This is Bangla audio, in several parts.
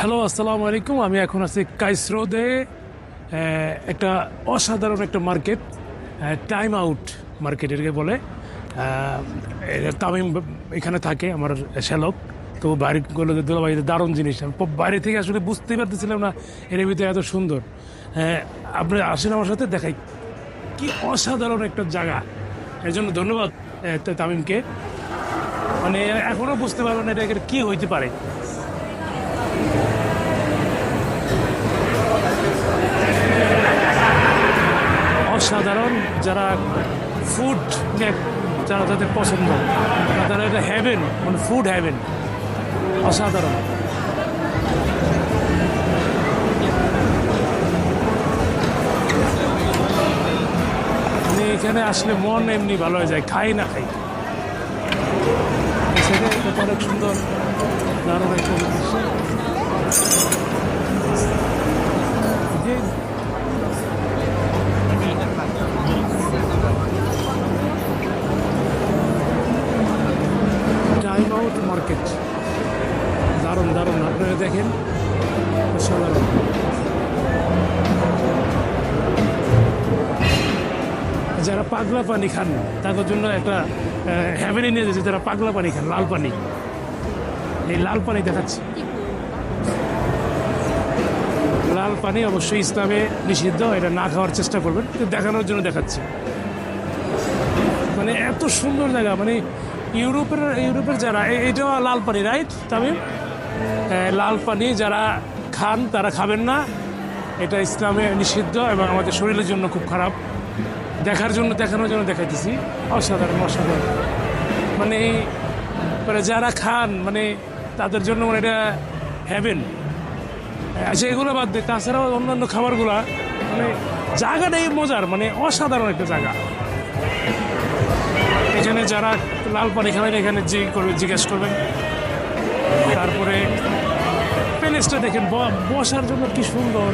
হ্যালো আসসালামু আলাইকুম। আমি এখন আছি কাইসরোদে একটা অসাধারণ একটা মার্কেট টাইম আউট মার্কেট এটাকে বলে। তামিম এখানে থাকে, আমার শ্যালক। তো বাইরে গুলো দুলাভাই, এটা দারুণ জিনিস। আমি বাইরে থেকে আসলে বুঝতেই পারতেছিলাম না, এর ভিতরে এত সুন্দর। আপনি আসেন আমার সাথে, দেখাই। কি অসাধারণ একটা জায়গা। এর জন্য ধন্যবাদ তামিমকে। মানে এখনও বুঝতে পারব না এটা কি হইতে পারে। যারা ফুড যারা তাদের পছন্দ, তারা এটা হ্যাভেন মানে ফুড হ্যাভেন অসাধারণ মানে এখানে আসলে মন এমনি ভালো হয়ে যায়, খাই না খাই সেটা অনেক সুন্দর, দারুণ একটা। দারুণ দারুণ। আপনারা দেখেন অসাধারণ। যারা পাগলা পানি খান তাদের জন্য একটা হ্যাভেনে নিয়ে যাচ্ছে যারা পাগলা পানি খান লাল পানি। এই লাল পানি দেখাচ্ছে। লাল পানি অবশ্যই ইসলামে নিষিদ্ধ এটা না খাওয়ার চেষ্টা করবেন দেখানোর জন্য দেখাচ্ছে। মানে এত সুন্দর জায়গা মানে ইউরোপের ইউরোপের যারা এটাও লাল পানি রাইট এ, লাল পানি যারা খান, তারা খাবেন না। এটা ইসলামে নিষিদ্ধ এবং আমাদের শরীরের জন্য খুব খারাপ। দেখার জন্য, দেখানোর জন্য দেখাইতেছি। অসাধারণ অসাধারণ। মানে মানে যারা খান মানে তাদের জন্য মানে এটা হ্যাভেন আচ্ছা এগুলো বাদ দিয়ে তাছাড়াও অন্যান্য খাবারগুলা মানে জায়গাটাই মজার মানে অসাধারণ একটা জায়গা এখানে যারা লাল পানি খাবেন, এখানে করবে, জিজ্ঞেস করবেন। তারপরে প্যালেসটা দেখেন বসার জন্য কি সুন্দর।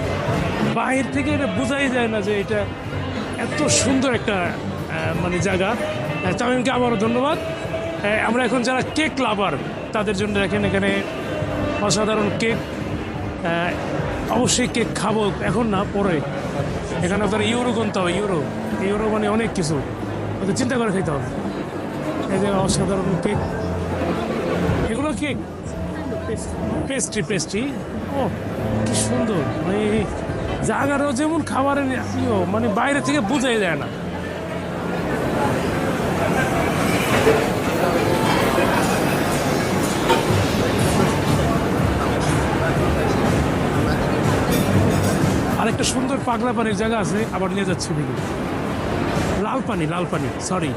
বাহির থেকে এটা বোঝাই যায় না যে এটা এত সুন্দর একটা মানে জায়গা। তামিমকে আবারও ধন্যবাদ। আমরা এখন যারা কেক লাভার, তাদের জন্য দেখেন এখানে অসাধারণ কেক। অবশ্যই কেক খাব এখন না, পরে। এখানে আপনার ইউরো গুনতে হবে, ইউরো। ইউরো মানে অনেক কিছু। ওদের চিন্তা করে খেতে হবে। এই যে অসাধারণ কেক। এগুলো কেক? পেস্ট্রি পেস্ট্রি ও, কি সুন্দর। মানে জায়গাটাও যেমন খাবারের ইয়েও মানে বাইরে থেকে বোঝাই যায় না। আরেকটা সুন্দর পাগলা পানির জায়গা আছে, আবার নিয়ে যাচ্ছি লাল পানি লাল পানি সরি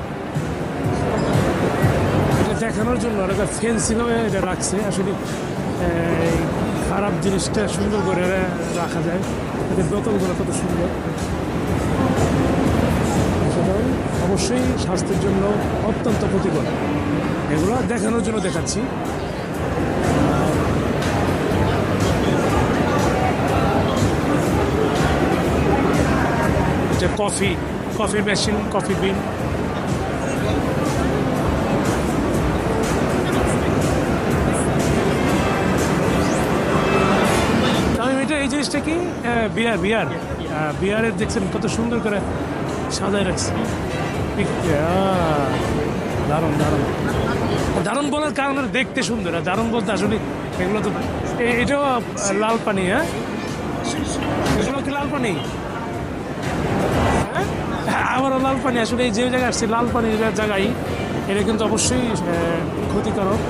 দেখানোর জন্য আর একটা ফেন্সিং হয়ে এটা রাখছে। আসলে খারাপ জিনিসটা সুন্দর করে রাখা যায়। এদের বোতলগুলো কত সুন্দর। অসাধারণ। অবশ্যই স্বাস্থ্যের জন্য অত্যন্ত ক্ষতিকর এগুলো দেখানোর জন্য দেখাচ্ছি। যে coffee coffee machine, coffee bean. Beer beer. বিয়ারের দেখছেন কত সুন্দর করে সাজায় রাখছে। দারুণ দারুণ। দারুণ বলার কারণ দেখতে সুন্দর আর দারুণ বলতে আসলে এগুলো তো এটাও লাল পানি হ্যাঁ? এগুলো কি লাল পানি? হ্যাঁ, আবারও লাল পানি আসলে এই যে জায়গায় আসছে লাল পানির জায়গায় এটা কিন্তু অবশ্যই ক্ষতিকারক।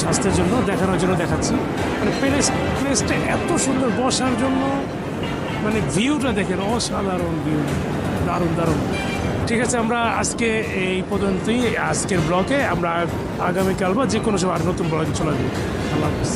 স্বাস্থ্যের জন্য, দেখানোর জন্য দেখাচ্ছি। মানে প্লেস প্লেসটা এত সুন্দর বসার জন্য মানে ভিউটা দেখেন, অসাধারণ ভিউ। দারুণ দারুণ। ঠিক আছে, আমরা আজকে এই পর্যন্তই, আজকের ব্লকে আমরা আগামীকাল বা যে কোনো সময় আর নতুন ব্লগে চলে যাব আল্লাহ হাফিজ।